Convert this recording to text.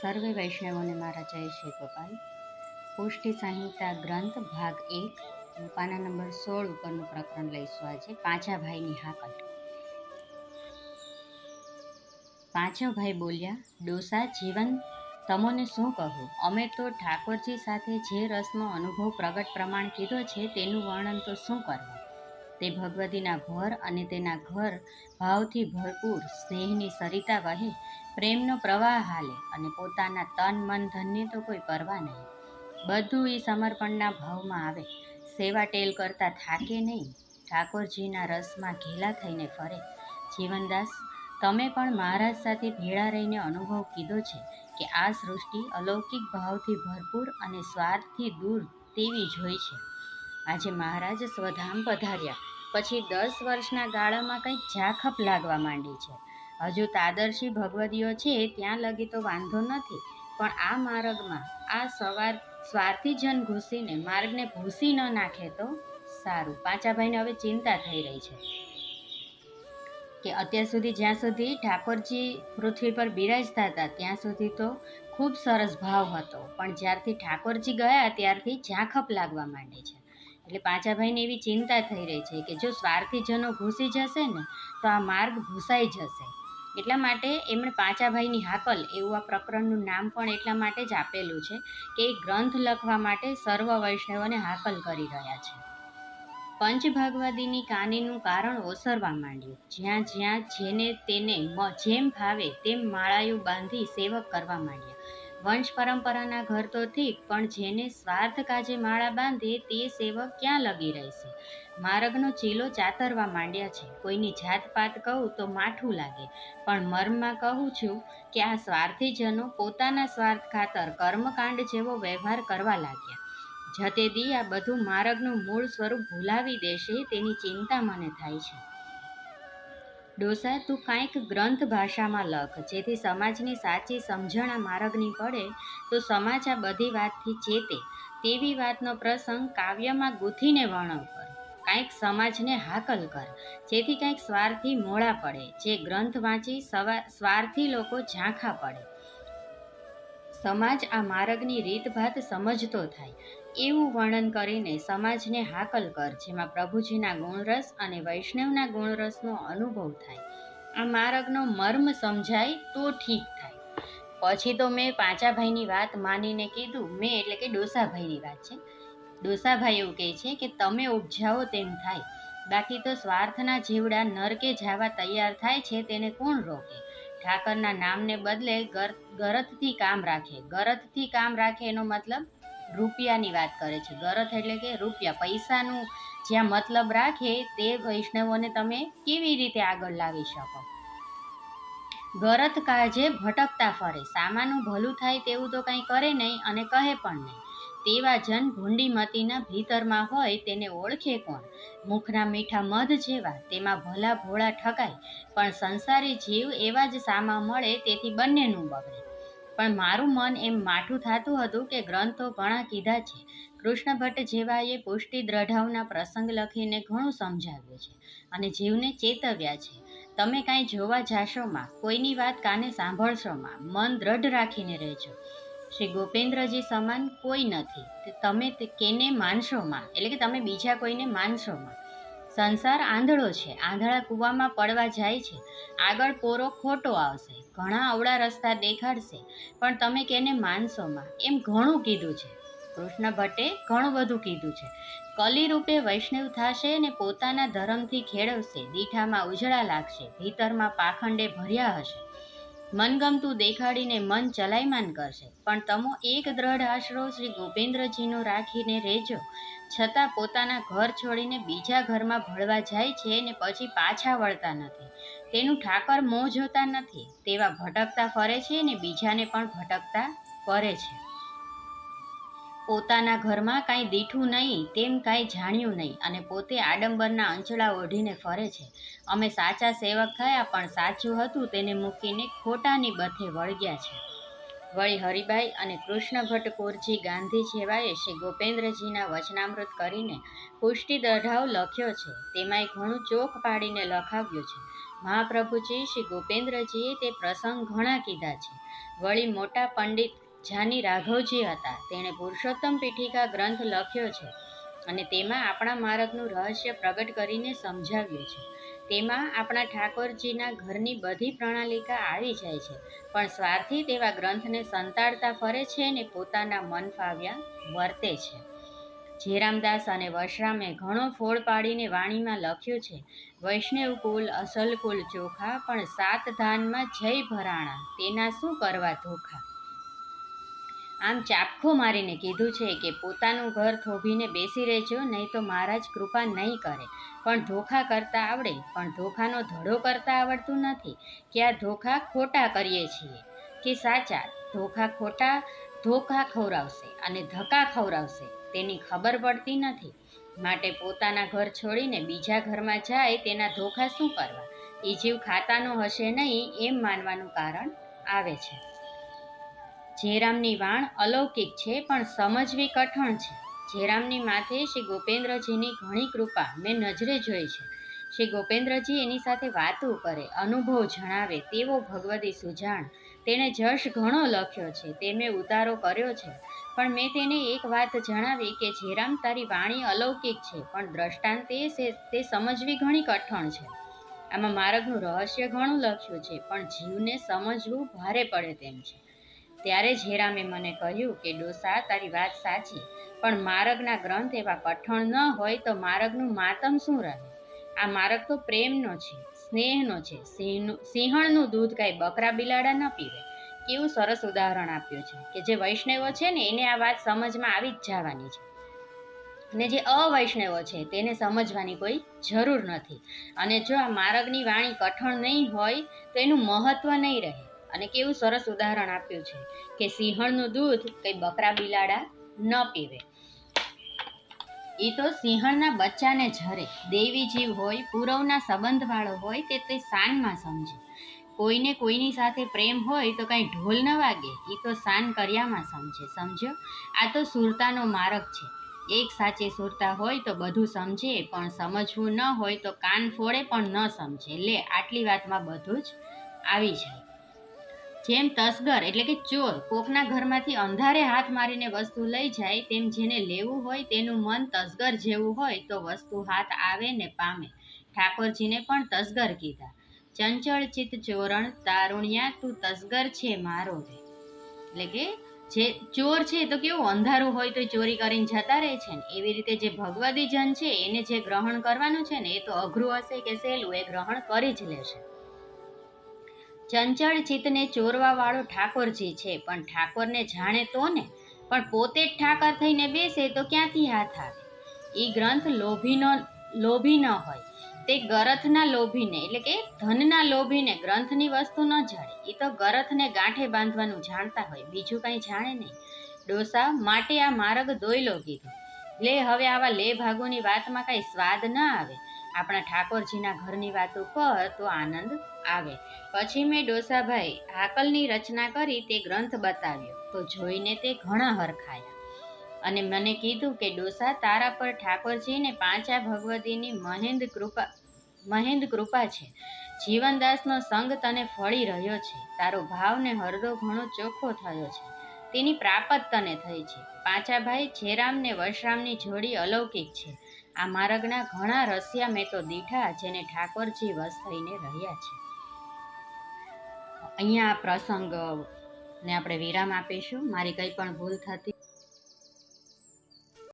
સર્વે વૈષ્ણવોને મારા જય શ્રી ગોપાલ. પુષ્ટિ સંહિતા ગ્રંથ ભાગ એક પાના નંબર સોળ ઉપરનું પ્રકરણ લઈશું આજે. પાંચા ભાઈની હાકલ. પાંચો ભાઈ બોલ્યા, ડોસા, જીવન, તમોને શું કહું? અમે તો ઠાકોરજી સાથે જે રસનો અનુભવ પ્રગટ પ્રમાણ કીધો છે તેનું વર્ણન તો શું કરવું? તે ભગવતીના ભર અને તેના ઘર ભાવથી ભરપૂર સ્નેહની સરિતા વહે, પ્રેમનો પ્રવાહ હાલે અને પોતાના તન મન ધનની તો કોઈ પરવા નહીં. બધું એ સમર્પણના ભાવમાં આવે. સેવા ટેલ કરતા થાકે નહીં. ઠાકોરજીના રસમાં ઘેલા થઈને ફરે. જીવનદાસ, તમે પણ મહારાજ સાથે ભેળા રહીને અનુભવ કીધો છે કે આ સૃષ્ટિ અલૌકિક ભાવથી ભરપૂર અને સ્વાર્થથી દૂર તેવી જ હોય છે. આજે મહારાજ સ્વધામ પધાર્યા. પછી દસ વર્ષના ગાળામાં કંઈક ઝાખપ લાગવા માંડી છે. હજુ તાદર્શી ભગવદીઓ છે, ત્યાં લગી તો વાંધો નથી. પણ આ માર્ગમાં, આ સવાર સ્વાર્થી જન ઘૂસીને માર્ગને ભૂસી ન નાખે તો સારું. પાંચાભાઈને હવે ચિંતા થઈ રહી છે. કે અત્યાર સુધી જ્યાં સુધી ઠાકોરજી પૃથ્વી પર બિરાજતા હતા, ત્યાં સુધી તો ખૂબ સરસ ભાવ હતો. પણ જ્યારથી ઠાકોરજી ગયા, ત્યારથી ઝાંખપ લાગવા માંડે છે. એટલે પાંચાભાઈને એવી ચિંતા થઈ રહી છે કે જો સ્વાર્થીજનો ઘૂસી જશે ને, તો આ માર્ગ ભૂસાઈ જશે. એટલા માટે એમણે પાંચાભાઈની હાકલ, એવું આ પ્રકરણનું નામ પણ એટલા માટે જ આપેલું છે કે એ ગ્રંથ લખવા માટે સર્વ વૈષ્ણવોને હાકલ કરી રહ્યા છે. પંચભાગવાદીની કાનીનું કારણ ઓસરવા માંડ્યું. જ્યાં જ્યાં જેને તેને જેમ ભાવે તેમ માળાયું બાંધી સેવક કરવા માંડ્યા. વંશ પરંપરાના ઘર તો ઠીક, પણ જેને સ્વાર્થ કાજે માળા બાંધે તે સેવક ક્યાં લગી રહેશે? માર્ગનો ચીલો ચાતરવા માંડ્યા છે. કોઈની જાતપાત કહું તો માઠું લાગે. પણ મર્મમાં કહું છું કે આ સ્વાર્થી જનો પોતાના સ્વાર્થ ખાતર કર્મકાંડ જેવો વ્યવહાર કરવા લાગ્યા. જતે દી આ બધું માર્ગનું મૂળ સ્વરૂપ ભૂલાવી દેશે તેની ચિંતા મને થાય છે. ડોસા, તું કાંઈક ગ્રંથ ભાષામાં લખ, જેથી સમાજની સાચી સમજણ આ માર્ગની પડે, તો સમાજ આ બધી વાતથી ચેતે. તેવી વાતનો પ્રસંગ કાવ્યમાં ગૂંથીને વર્ણવ કર. કાંઈક સમાજને હાકલ કર, જેથી કાંઈક સ્વાર્થી મોડા પડે. જે ગ્રંથ વાંચી સવા, સ્વાર્થી લોકો ઝાંખા પડે. સમાજ આ માર્ગની રીતભાત સમજતો થાય. એવું વર્ણન કરીને સમાજને હાકલ કર, જેમાં પ્રભુજીના ગુણરસ અને વૈષ્ણવના ગુણરસનો અનુભવ થાય. આ માર્ગનો મર્મ સમજાય તો ઠીક થાય. પછી તો મેં પાંચાભાઈની વાત માનીને કીધું. મેં એટલે કે ડોસાભાઈની વાત છે. ડોસાભાઈ એવું કહે છે કે તમે ઉપજાવો તેમ થાય. બાકી તો સ્વાર્થના જીવડા નરકે જવા તૈયાર થાય છે, તેને કોણ રોકે? ઠાકરના નામને બદલે ગર ગરજથી કામ રાખે. ગરથથી કામ રાખે એનો મતલબ રૂપિયાની વાત કરે છે. ગરથ એટલે કે રૂપિયા. પૈસાનું જ્યાં મતલબ રાખે તે વૈષ્ણવોને તમે કેવી રીતે આગળ લાવી શકો? ગરથ કાજે ભટકતા ફરે. સામાનું ભલું થાય તેવું તો કંઈ કરે નહીં અને કહે પણ નહીં. તેવા જન ભૂંડી મતીના ભીતરમાં હોય તેને ઓળખે કોણ? મુખના મીઠા મધ જેવા, તેમાં ભલા ભોળા ઠકાય, પણ સંસારી જીવ એવા જ સામા મળે તેથી બંનેનું બગડે. પણ મારું મન એમ માઠું થતું હતું કે ગ્રંથો ઘણા કીધા છે. કૃષ્ણ ભટ્ટ જેવાએ પુષ્ટિ દ્રઢાવના પ્રસંગ લખીને ઘણું સમજાવ્યું છે અને જીવને ચેતવ્યા છે. તમે કાંઈ જોવા જાશોમાં, કોઈની વાત કાને સાંભળશોમાં, મન દ્રઢ રાખીને રહેજો. શ્રી ગોપેન્દ્રજી સમાન કોઈ નથી. તમે કેને માનશોમાં એટલે કે તમે બીજા કોઈને માનશોમાં સંસાર આંધળો છે. આંધળા કૂવામાં પડવા જાય છે. આગળ પોરો ખોટો આવશે. ઘણા અવળા રસ્તા દેખાડશે. પણ તમે કેને માનશોમાં એમ ઘણું કીધું છે. કૃષ્ણ ભટ્ટે ઘણું બધું કીધું છે. કલી રૂપે વૈષ્ણવ થશે અને પોતાના ધર્મથી ખેડવશે. દીઠામાં ઉજળા લાગશે. ભીતરમાં પાખંડે ભર્યા હશે. મનગમતું દેખાડીને મન ચલાયમાન કરશે. પણ તમો એક દ્રઢ આશરો શ્રી ગોપેન્દ્રજીનો રાખીને રહેજો છતાં પોતાના ઘર છોડીને બીજા ઘરમાં ભળવા જાય છે ને પછી પાછા વળતા નથી. તેનું ઠાકર મોં જોતા નથી. તેવા ભટકતા ફરે છે ને બીજાને પણ ભટકતા કરે છે. પોતાના ઘરમાં કાંઈ દીઠું નહીં, તેમ કાંઈ જાણ્યું નહીં અને પોતે આડંબરના અંચળા ઓઢીને ફરે છે. અમે સાચા સેવક થયા, પણ સાચું હતું તેને મૂકીને ખોટાની બથે વળગ્યા છે. વળી હરિભાઈ અને કૃષ્ણ ભટ્ટ કોરજી ગાંધી જેવાએ શ્રી ગોપેન્દ્રજીના વચનામૃત કરીને પુષ્ટિ દઢાવ લખ્યો છે. તેમાંય ઘણું ચોખ પાડીને લખાવ્યું છે. મહાપ્રભુજી, શ્રી ગોપેન્દ્રજીએ તે પ્રસંગ ઘણા કીધા છે. વળી મોટા પંડિત જાની રાઘવજી હતા. તેણે પુરુષોત્તમ પીઠિકા ગ્રંથ લખ્યો છે અને તેમાં આપણા માર્ગનું રહસ્ય પ્રગટ કરીને સમજાવ્યું છે. તેમાં આપણા ઠાકોરજીના ઘરની બધી પ્રણાલિકા આવી જાય છે, પણ સ્વાર્થી તેવા ગ્રંથને સંતાડતા ફરે છે ને પોતાના મન ફાવ્યા વર્તે છે. જેરામદાસ અને વશરામે ઘણો ફોડ પાડીને વાણીમાં લખ્યું છે, વૈષ્ણવ કુલ, અસલ કુલ ચોખા, પણ સાત ધાનમાં જય ભરાણા, તેના શું કરવા ધોખા? આમ ચાપખો મારીને કીધું છે કે પોતાનું ઘર થોભીને બેસી રહેજો, નહીં તો મહારાજ કૃપા નહીં કરે. પણ ધોખા કરતા આવડે, પણ ધોખાનો ધડો કરતા આવડતું નથી. કે આ ધોખા ખોટા કરીએ છીએ? કે સાચા? ધોખા ખોટા, ધોખા ખવરાવશે અને ધક્કા ખવડાવશે, તેની ખબર પડતી નથી. માટે પોતાના ઘર છોડીને બીજા ઘરમાં જાય, તેના ધોખા શું કરવા? એ જીવ ખાતાનો હશે નહીં, એમ માનવાનું કારણ આવે છે. જેરામની વાણ અલૌકિક છે, પણ સમજવી કઠણ છે. જેરામની માથે શ્રી ગોપેન્દ્રજીની ઘણી કૃપા. મેં નજરે જોઈ છે. શ્રી ગોપેન્દ્રજી એની સાથે વાતો કરે, અનુભવ જણાવે, તેવો ભગવતી સુજાણ. તેણે જશ ઘણો લખ્યો છે, તે મેં ઉતારો કર્યો છે. પણ મેં તેને એક વાત જણાવી કે જેરામ તારી વાણી અલૌકિક છે, પણ દ્રષ્ટાંતે તે સમજવી ઘણી કઠણ છે. આમાં માર્ગનું રહસ્ય ઘણું લખ્યું છે, પણ જીવને સમજવું ભારે પડે તેમ છે. ત્યારે ઝેરામે મને કહ્યું કે, ડોસા, તારી વાત સાચી, પણ માર્ગના ગ્રંથ એવા કઠણ ન હોય તો માર્ગનું માતમ શું રહે? આ માર્ગ તો પ્રેમનો છે, સ્નેહનો છે સિંહણનું દૂધ કાંઈ બકરા બિલાડા ન પીવે. કેવું સરસ ઉદાહરણ આપ્યું છે કે જે વૈષ્ણવો છે ને, એને આ વાત સમજમાં આવી જ જવાની છે. અને જે અવૈષ્ણવો છે, તેને સમજવાની કોઈ જરૂર નથી. અને જો આ માર્ગની વાણી કઠણ નહીં હોય, તો એનું મહત્ત્વ નહીં રહે. અને કેવું સરસ ઉદાહરણ આપ્યું છે કે સિંહણનું દૂધ કંઈ બકરા બિલાડા ન પીવે. એ તો સિંહણના બચ્ચાને ઝરે. દેવી જીવ હોય, પૂરવના સંબંધવાળો હોય તે તે શાનમાં સમજે. કોઈને કોઈની સાથે પ્રેમ હોય તો કાંઈ ઢોલ ન વાગે. એ તો શાન કર્યામાં સમજે. સમજો આ તો સુરતાનો માર્ગ છે. એક સાચે સુરતા હોય તો બધું સમજે, પણ સમજવું ન હોય તો કાન ફોડે પણ ન સમજે. લે, આટલી વાતમાં બધું જ આવી જાય. જેમ તસગર એટલે કે ચોર કોકના ઘરમાંથી અંધારે હાથ મારીને વસ્તુ લઈ જાય, તેમ જેને લેવું હોય તેનું મન તસગર જેવું હોય તો વસ્તુ હાથ આવે ને પામે. ઠાકોરજીને પણ તસગર કીધા. ચંચળ ચિત્ત ચોરણ તારુણ્યા, તું તસગર છે મારો રે. એટલે કે જે ચોર છે તો કેવું અંધારું હોય તો ચોરી કરીને જતા રહે છે ને. એવી રીતે જે ભગવદી જન છે એને જે ગ્રહણ કરવાનું છે ને, એ તો અઘરું હશે કે સહેલું, એ ગ્રહણ કરી જ લેશે. ચંચળ ચિત્તને ચોરવા વાળો ઠાકોરજી છે. પણ ઠાકોરને જાણે તો ને? પણ પોતે જ ઠાકર થઈને બેસે તો ક્યાંથી હાથ આવે? એ ગ્રંથ લોભીનો, લોભી ન હોય. તે ગરથના લોભીને, એટલે કે ધનના લોભીને ગ્રંથની વસ્તુ ન જાણે. એ તો ગરથને ગાંઠે બાંધવાનું જાણતા હોય. બીજું કંઈ જાણે નહીં. ડોસા, માટે આ માર્ગ દોયલો કીધો. લે, હવે આવા લે ભાગોની વાતમાં કાંઈ સ્વાદ ન આવે. આપણા ઠાકોરજીના ઘરની વાતો ઉપર તો આનંદ આવે. પછી મેં ડોસાભાઈ હાકલની રચના કરી તે ગ્રંથ બતાવ્યો. તો જોઈને તે ઘણા હરખાયા. અને મને કીધું કે, ડોસા, તારા પર ઠાકોરજીને પાંચા ભગવતીની મહેન્દ કૃપા મહેન્દ કૃપા છે. જીવનદાસનો સંગ તને ફળી રહ્યો છે. તારો ભાવ ને હરદો ઘણો ચોખ્ખો થયો છે. તેની પ્રાપત તને થઈ છે. પાંચાભાઈ જેરામ ને વશરામની જોડી અલૌકિક છે. આ માર્ગના ઘણા રસિયા મેં તો દીઠા જેને ઠાકોરજી વશ થઈને રહ્યા છે. અહીંયા આ પ્રસંગ ને આપણે વિરામ આપીશું. મારી કંઈ પણ ભૂલ થતી